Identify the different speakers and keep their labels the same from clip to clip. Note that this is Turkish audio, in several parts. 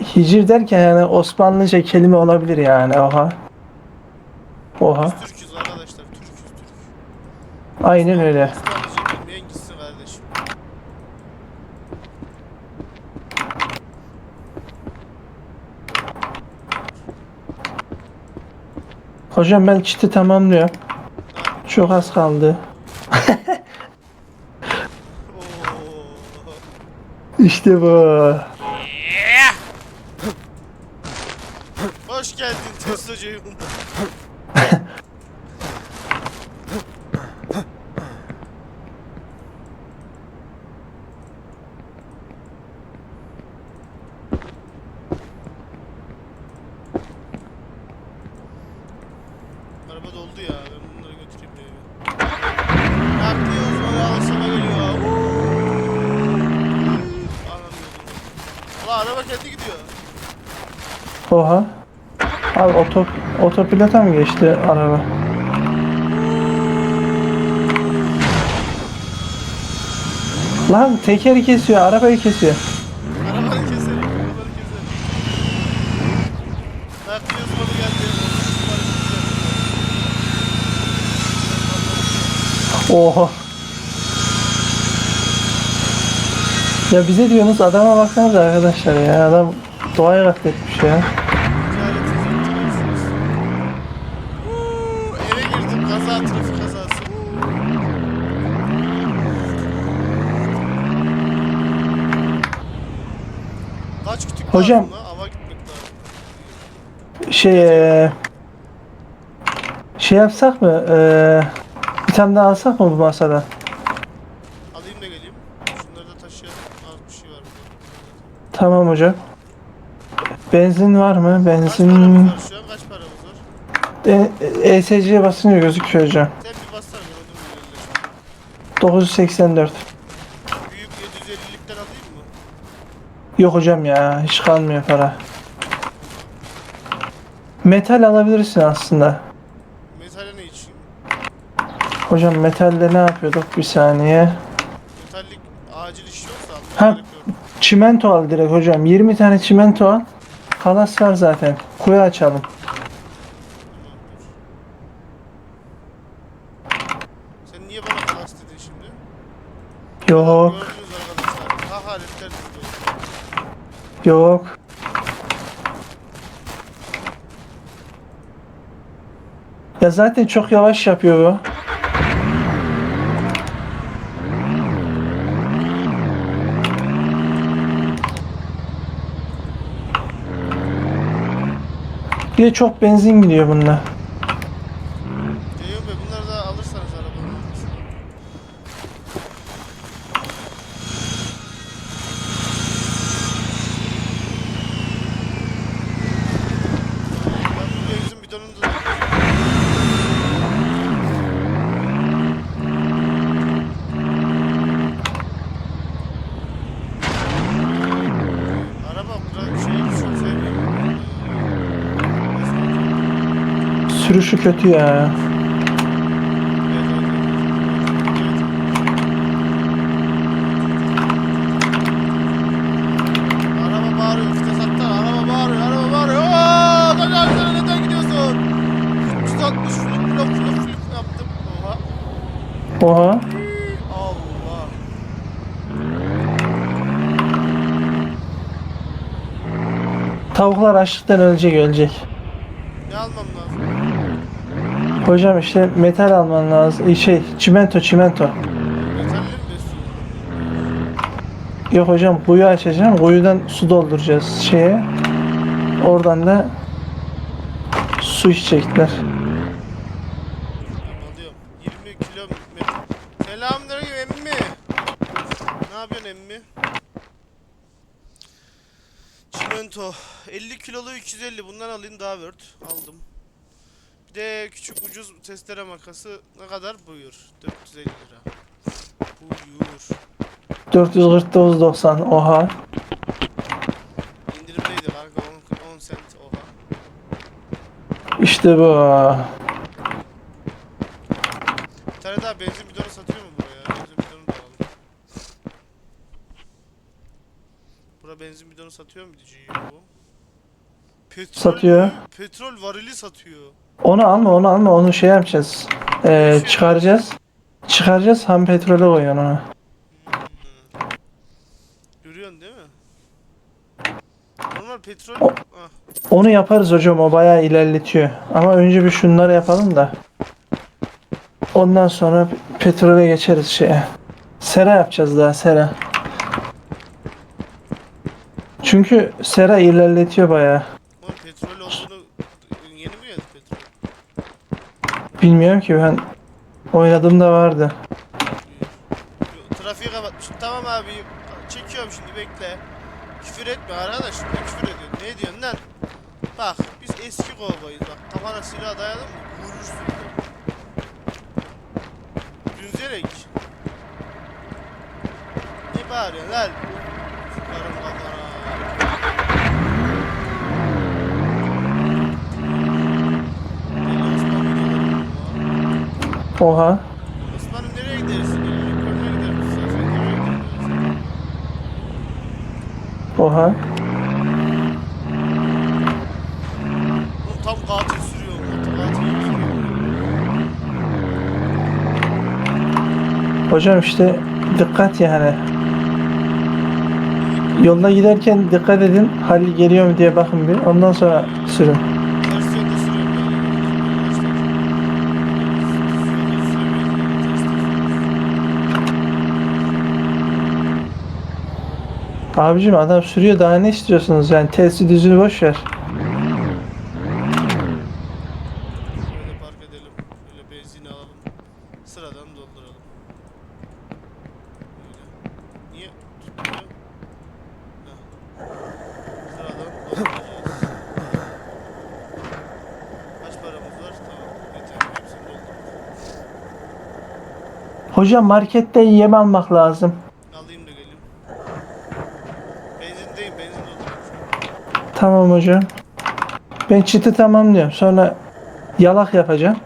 Speaker 1: hicir derken yani Osmanlıca kelime olabilir yani. Oha. Oha.
Speaker 2: Biz Türk'üz arkadaşlar. Türk'üz Türk.
Speaker 1: Aynen öyle.
Speaker 2: Osmanlıca bilmeyen gitsin kardeşim.
Speaker 1: Hocam ben çiti tamamlıyorum. Çok az kaldı. İşte bu.
Speaker 2: Geldin Testocuğum. Araba doldu ya. Bunları götüreyim de eve. Yapıyoruz? Bana alışama geliyor. Anam yolunu. Ulan araba kendi gidiyor.
Speaker 1: Oha. Abi oto, otopilota mı geçti araba? Lan tekeri kesiyor, arabayı kesiyor.
Speaker 2: Arabanı keselim, arabanı keselim. Nakliye uzmanı geldi.
Speaker 1: Oha. Ya bize diyorsunuz adama baksanıza arkadaşlar ya adam doğayı katletmiş ya.
Speaker 2: Kaç kütük
Speaker 1: Hocam.
Speaker 2: lazım? Ava gitmek lazım.
Speaker 1: Şey eee, şey yapsak mı? Eee, bir tane daha alsak mı bu masadan?
Speaker 2: Alayım da geleyim. Şunları da taşıyalım. Az bir şey var burada.
Speaker 1: Tamam hocam. Benzin var mı?
Speaker 2: Kaç paramız
Speaker 1: Benzin
Speaker 2: var şu an? Kaç paramız var?
Speaker 1: e, ESC'ye basınca gözüküyor hocam.
Speaker 2: Sen bir bassana mü?
Speaker 1: 984.
Speaker 2: Büyük 750'likten alayım mı?
Speaker 1: Yok hocam ya hiç kalmıyor para. Metal alabilirsin aslında.
Speaker 2: Metale ne için?
Speaker 1: Hocam metalde ne yapıyorduk bir saniye.
Speaker 2: Metallik acil iş yoksa
Speaker 1: Ha.
Speaker 2: gerek yok.
Speaker 1: Çimento al direkt hocam. 20 tane çimento al. Kalas var zaten. Kuyu açalım.
Speaker 2: Sen niye bana klas dedin şimdi?
Speaker 1: Yok.
Speaker 2: Gördünüz arkadaşlar. Ha dizdi.
Speaker 1: Yok. Ya zaten çok yavaş yapıyor bu. Bir de çok benzin gidiyor bunda.
Speaker 2: Ceyhun Bey bunları da alırsanız arabanın olmasın. Ben bu benzin bidonunu da Araba biraz şey çok sevmiyorum.
Speaker 1: Sürüşü kötü ya.
Speaker 2: Araba bağırıyor, vites attı. Araba bağırıyor, araba bağırıyor. Ooo! Kaç arkana neden gidiyorsun? 360 flip flop flop flip yaptım. Oha.
Speaker 1: Oha.
Speaker 2: Allah.
Speaker 1: Tavuklar açlıktan ölecek ölecek.
Speaker 2: Ne almam lazım?
Speaker 1: Hocam işte metal alman lazım. Şey çimento çimento. Yok hocam kuyu açacağım. Kuyudan su dolduracağız şeye. Oradan da su içecekler.
Speaker 2: Alıyorum. 20 kilometre. Selamünaleyküm emmi. Ne yapıyorsun emmi? Çimento. 50 kilolu 250. Bundan alayım daha word. Aldım. Bir de küçük ucuz testere makası ne kadar? Buyur. 450 lira. Buyur.
Speaker 1: 449.90 oha.
Speaker 2: İndirimdeydi kanka 10, 10 cent oha.
Speaker 1: İşte bu.
Speaker 2: Bir tane daha benzin bidonu satıyor mu buraya? Benzin bidonu da alalım. Bura benzin bidonu satıyor mu diyeceğim bu? Petrol
Speaker 1: Satıyor.
Speaker 2: Petrol varili satıyor.
Speaker 1: Onu alma onu alma onu şey yapacağız. Ee, çıkaracağız. Çıkaracağız ham petrole koyuyorsun onu.
Speaker 2: Görüyorsun değil mi? Normal petrol...
Speaker 1: O-
Speaker 2: Ah,
Speaker 1: Onu yaparız hocam o bayağı ilerletiyor. Ama önce bir şunları yapalım da. Ondan sonra petrole geçeriz şeye. Sera yapacağız daha sera. Çünkü sera ilerletiyor bayağı.
Speaker 2: Ama petrol olduğunu... Yeni mi geldi petrol?
Speaker 1: Bilmiyorum ki ben oynadığımda vardı.
Speaker 2: Trafiği kapatmışım. Tamam abi. Çekiyorum şimdi bekle. Küfür etme arkadaş. Ne küfür ediyorsun? Ne diyorsun lan? Bak biz eski kovboyuz bak. Kafana silah dayadın mı? Vurursun. Dünzerek. Ne bağırıyorsun lan?
Speaker 1: Oha.
Speaker 2: Osman'ım nereye gideriz?
Speaker 1: Oha.
Speaker 2: Oğlum tam katil sürüyor. Tam katil gibi sürüyor.
Speaker 1: Hocam işte dikkat yani. Yolda giderken dikkat edin. Halil geliyor mu diye bakın bir. Ondan sonra sürün. Abicim adam sürüyor daha ne istiyorsunuz yani testi düzünü boş ver. Hocam markette yem almak lazım.
Speaker 2: Alayım da geleyim. Benzindeyim. Benzin.
Speaker 1: Tamam hocam. Ben çiti tamamlıyorum. Sonra yalak yapacağım.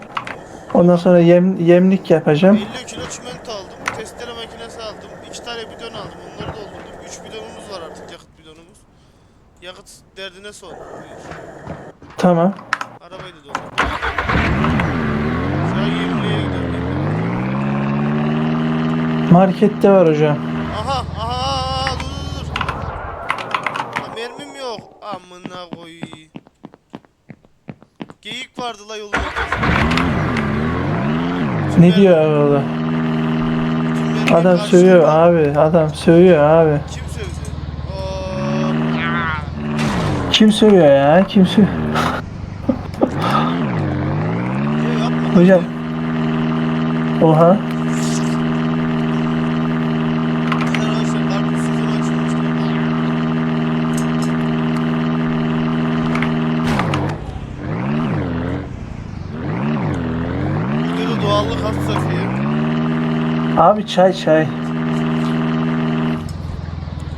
Speaker 1: Ondan sonra yem, yemlik yapacağım.
Speaker 2: 50 kilo çimento aldım. Testere makinesi aldım. 2 tane bidon aldım. Onları doldurdum. 3 bidonumuz var artık yakıt bidonumuz. Yakıt derdine. Buyur.
Speaker 1: Tamam.
Speaker 2: Arabayı da doldurdum. Şu an yemliğe gidiyorum.
Speaker 1: Markette var hocam.
Speaker 2: Geyik vardı la yolun ortasında.
Speaker 1: Ne diyor
Speaker 2: bütün mermim
Speaker 1: Adam
Speaker 2: karşımda.
Speaker 1: sövüyor abi. Adam sövüyor abi.
Speaker 2: Kim sövdü? Oo.
Speaker 1: Kim sövüyor ya? Kim sövüyor?
Speaker 2: Niye yapma?
Speaker 1: Hocam. Oha. Abi çay çay.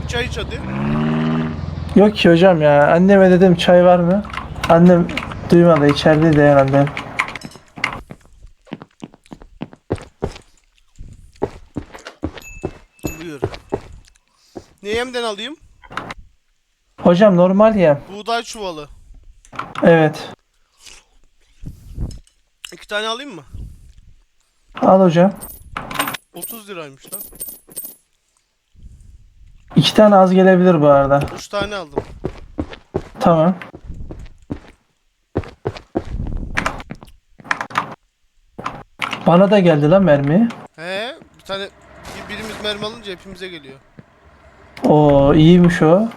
Speaker 2: Bir çay iç hadi.
Speaker 1: Yok ki hocam ya. Anneme dedim çay var mı? Annem duymadı içeride de herhalde.
Speaker 2: Buyur. Ne yemden alayım?
Speaker 1: Hocam normal yem.
Speaker 2: Buğday çuvalı.
Speaker 1: Evet.
Speaker 2: İki tane alayım mı?
Speaker 1: Al hocam.
Speaker 2: 30 liraymış lan.
Speaker 1: İki tane az gelebilir bu arada.
Speaker 2: 3 tane aldım.
Speaker 1: Tamam. Bana da geldi lan mermi.
Speaker 2: He, bir tane bir- birimiz mermi alınca hepimize geliyor.
Speaker 1: Oo iyiymiş o.